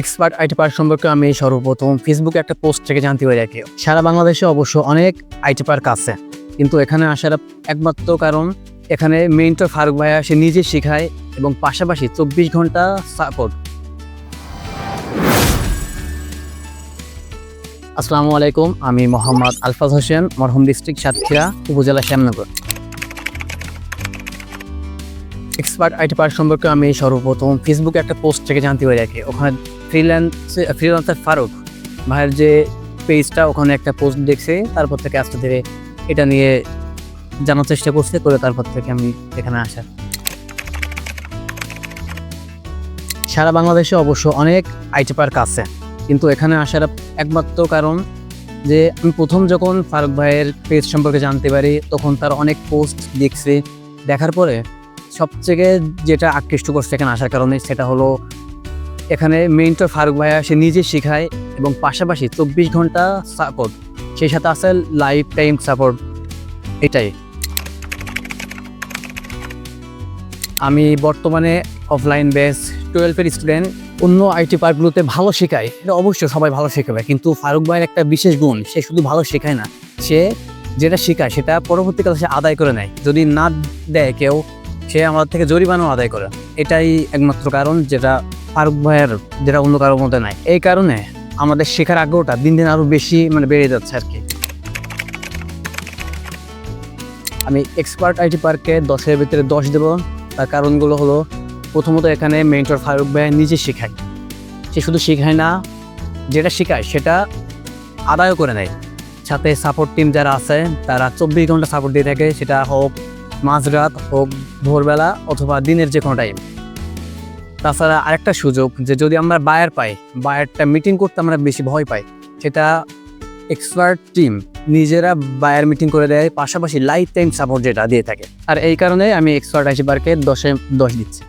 Expert IT park সম্পর্কে আমি সর্বপ্রথম ফেসবুকে একটা পোস্ট থেকে জানতে পারি আর সারা বাংলাদেশে অবশ্য অনেক আইটি পার্ক আছে। কিন্তু এখানে আসার একমাত্র কারণ, এখানে মেন্টর ফারুক ভাইয়া, সে নিজে শেখায় এবং পাশাপাশি চব্বিশ ঘণ্টা সাপোর্ট আসসালামু আলাইকুম, আমি মোহাম্মদ আলফাজ হোসেন, মরহুম ডিস্ট্রিক্ট সাতক্ষীরা, উপজেলা শ্যামনগর। এক্সপার্ট আইটি পার্ক সম্পর্কে আমি সর্বপ্রথম ফেসবুকে একটা পোস্ট থেকে জানতে পারি আর ওখানে ফ্রিল্যান্স ফ্রিল্যান্সার ফারুক ভাইয়ের যে পেজটা ওখানে একটা পোস্ট দেখছে, তারপর থেকে আস্তে ধীরে এটা নিয়ে জানার চেষ্টা করছে, করে তারপর থেকে আমি এখানে আসা। সারা বাংলাদেশে অবশ্য অনেক আইটি পার্ক আছে, কিন্তু এখানে আসার একমাত্র কারণ যে আমি প্রথম যখন ফারুক ভাইয়ের পেজ সম্পর্কে জানতে পারি, তখন তার অনেক পোস্ট দেখছি। দেখার পরে সবথেকে যেটা আকৃষ্ট করছে এখানে আসার কারণে, সেটা হলো এখানে মেন্টর ফারুক ভাইয়া, সে নিজে শেখায় এবং পাশাপাশি চব্বিশ ঘণ্টা সাপোর্ট সেই সাথে আছে লাইফ টাইম সাপোর্ট এটাই। আমি বর্তমানে অফলাইন বেস টুয়েলভের স্টুডেন্ট অন্য আইটি পার্কগুলোতে ভালো শেখায়, এটা অবশ্যই সবাই ভালো শেখাবে, কিন্তু ফারুক ভাইয়ের একটা বিশেষ গুণ, সে শুধু ভালো শেখায় না, সে যেটা শেখায় সেটা পরবর্তীকালে সে আদায় করে নেয়, যদি না দেয় কেউ, সে আমাদের থেকে জরিমানাও আদায় করে, এটাই একমাত্র কারণ যেটা ফারুক ভাইয়ের যেটা অন্য কারোর মধ্যে নাই। এই কারণে আমাদের শেখার আগ্রহটা দিন দিন আরও বেশি মানে বেড়ে যাচ্ছে আর কি আমি এক্সপার্ট আইটি পার্কে দশের ভিতরে দশ দেবো। তার কারণগুলো হলো, প্রথমত এখানে মেন্টর ফারুক ভাই নিজে শেখায়। সে শুধু শেখায় না, যেটা শেখায় সেটা আদায়ও করে নেয়। সাথে সাপোর্ট টিম যারা আছে, তারা চব্বিশ ঘণ্টা সাপোর্ট দিয়ে থাকে। সেটা হোক মাঝরাত, হোক ভোরবেলা, অথবা দিনের যে কোনো টাইম তাছাড়া আরেকটা সুযোগ যে যদি আমরা বায়ার পাই বায়ারটা মিটিং করতে আমরা বেশি ভয় পাই, সেটা এক্সপার্ট টিম নিজেরা বায়ার মিটিং করে দেয়, পাশাপাশি লাইফ টাইম সাপোর্ট যেটা দিয়ে থাকে। আর এই কারণে আমি এক্সপার্ট আইসবার্কে দশে দশ দিচ্ছি।